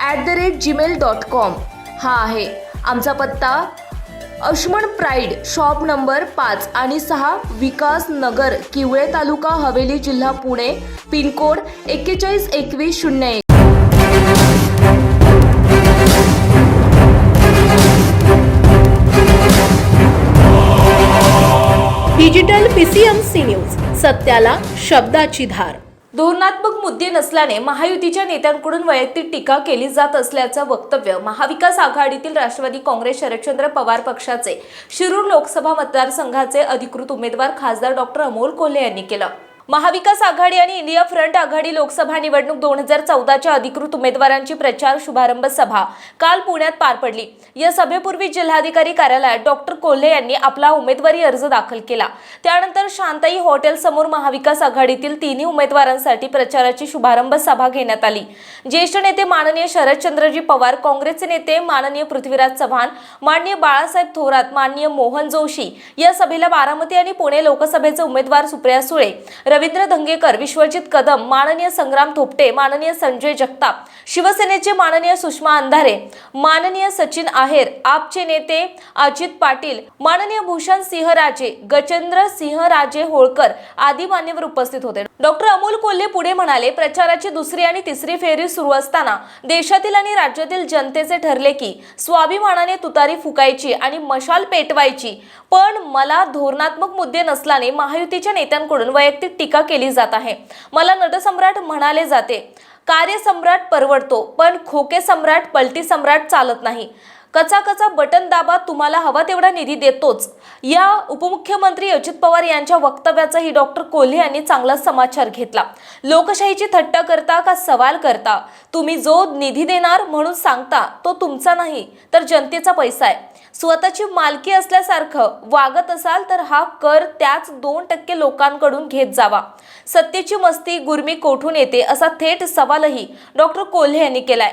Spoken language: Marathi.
At the rate Gmail dot com हा आहे आमचा पत्ता. अश्मन प्राईड शॉप नंबर पाच आणि सहा विकास नगर किवळे तालुका हवेली जिल्हा पुणे. पिनकोड एक्केचाळीस एकवीस शून्य एक. डिजिटल पीसीएमसी न्यूज सत्याला शब्दाची धार. धोरणात्मक मुद्दे नसल्याने महायुतीच्या नेत्यांकडून वैयक्तिक टीका केली जात असल्याचं वक्तव्य महाविकास आघाडीतील राष्ट्रवादी काँग्रेस शरदचंद्र पवार पक्षाचे शिरूर लोकसभा मतदारसंघाचे अधिकृत उमेदवार खासदार डॉक्टर अमोल कोल्हे यांनी केलं. महाविकास आघाडी आणि इंडिया फ्रंट आघाडी लोकसभा निवडणूक दोन हजार चौदाच्या अधिकृत उमेदवारांची प्रचार शुभारंभ सभा काल पुण्यात पार पडली. या सभेपूर्वी जिल्हाधिकारी कार्यालयात डॉक्टर कोल्हे यांनी आपला उमेदवारी अर्ज दाखल केला. त्यानंतर शांताई हॉटेल समोर महाविकास आघाडीतील तिन्ही उमेदवारांसाठी प्रचाराची शुभारंभ सभा घेण्यात आली. ज्येष्ठ नेते माननीय शरदचंद्रजी पवार काँग्रेसचे नेते माननीय पृथ्वीराज चव्हाण माननीय बाळासाहेब थोरात माननीय मोहन जोशी या सभेला बारामती आणि पुणे लोकसभेचे उमेदवार सुप्रिया सुळे रवींद्र धंगेकर विश्वजित कदम माननीय संग्राम थोपटे माननीय संजय जगताप शिवसेनेचे माननीय सुषमा अंधारे माननीय सचिन आहेर आपचे नेते अजित पाटील माननीय भूषण सिंहराजे गजेंद्र सिंहराजे होळकर आदी मान्यवर उपस्थित होते. डॉक्टर अमोल कोल्हे पुढे म्हणाले प्रचाराची दुसरी आणि तिसरी फेरी सुरू असताना देशातील आणि राज्यातील जनतेचे ठरले की स्वाभिमानाने तुतारी फुकायची आणि मशाल पेटवायची. पण मला धोरणात्मक मुद्दे नसल्याने महायुतीच्या नेत्यांकडून वैयक्तिक टीका केली जात आहे. मला नटसम्राट म्हणाले जाते कार्यसम्राट परवडतो पण खोके सम्राट पलटी सम्राट चालत नाही. कचा कचा बटन दाबा तुम्हाला हवा तेवढा निधी देतोच. या उपमुख्यमंत्री अजित पवार यांच्या वक्तव्याचाही डॉक्टर कोल्हे यांनी चांगला समाचार घेतला. लोकशाहीची थट्टा करता का सवाल करता? तुम्ही जो निधी देणार म्हणून सांगता तो तुमचा नाही तर जनतेचा पैसा आहे. स्वतःची मालकी असल्यासारखं वागत असाल तर हा कर त्याच दोन टक्के लोकांकडून घेत जावा. सत्तेची मस्ती गुरमी कोठून येते असा थेट सवालही डॉक्टर कोल्हे यांनी केलाय.